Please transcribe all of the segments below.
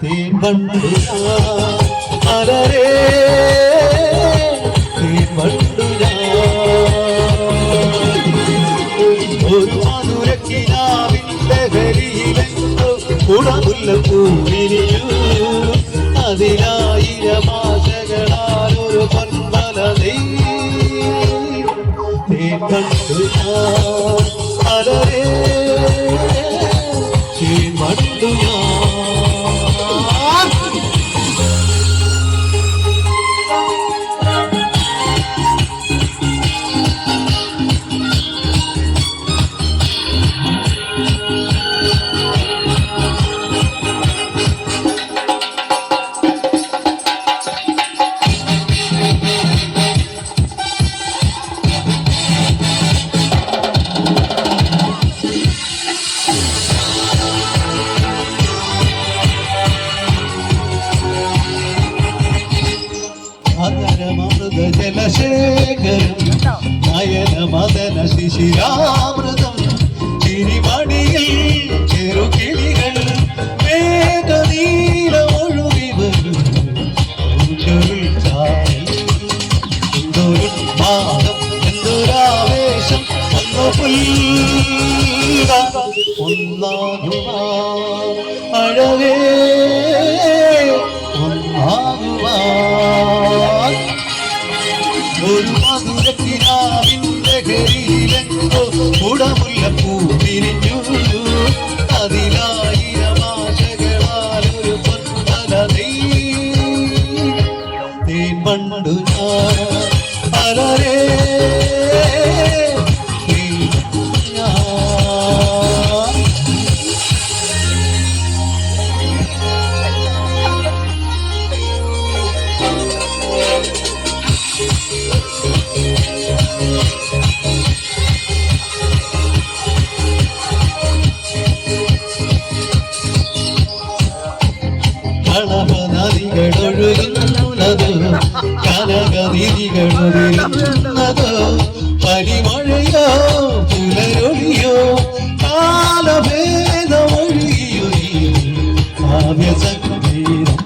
തീവണ്ടു അലരേ തീവണ്ടു ഒരു മധുരക്കിനാവിന്റെ ഹരിയിലെന്തോ കുടമുല്ല പൂവിരിയൂ അതിലായിരം ആശകളാൽ ഒരു പൊൻപല കണ്ടു ഞാൻ ജലശേഖരം നയന മദന ശിശിരാമൃതം ചിരിമണിയിൽ ചെറുകിളികൾ വേഗനീല ഒഴുകി വരും ചെറുൽ എന്തൊരാവേശം ഒന്നു പുൽക കളഭ നദികളൊഴുകുന്നത് കനകനിധികളൊഴുകുന്നത് പരിമഴയോ പുലരൊഴിയോ കാലഭേദമൊഴിയോ കാവ്യസംഗീതം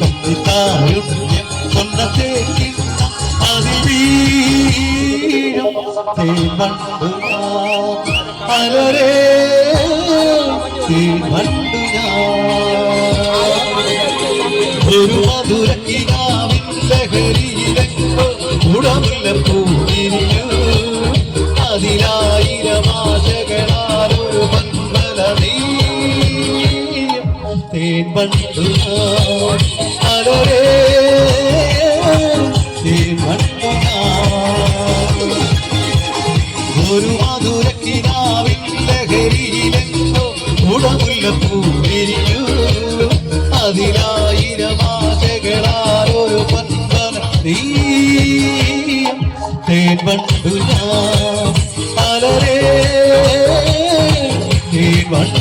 കത്തിത്താരുണ്യം കൊണ്ടത്തേക്ക് അതിവീഴും തേമണ്ടു അലരേ തേമണ്ടു ഒരു മധുരക്കിനാവിൻ ലഹരിയിലെങ്കോ ഉടമുല്ല പൂവിരിയൂ അതിലായിരം ആശകളാൽ ഒരു മന്മല തേൻ പണ്ടു അലരേ തേൻ പണ്ടു ഒരു മധുരക്കിനാവിൻ ലഹരിയിലെങ്ങോ ഉടമുല്ല പൂവിരിയൂ അതിലായിരം തേൻ പണ്ടു ഞാൻ അലരേ തേൻ പണ്ടു ഞാൻ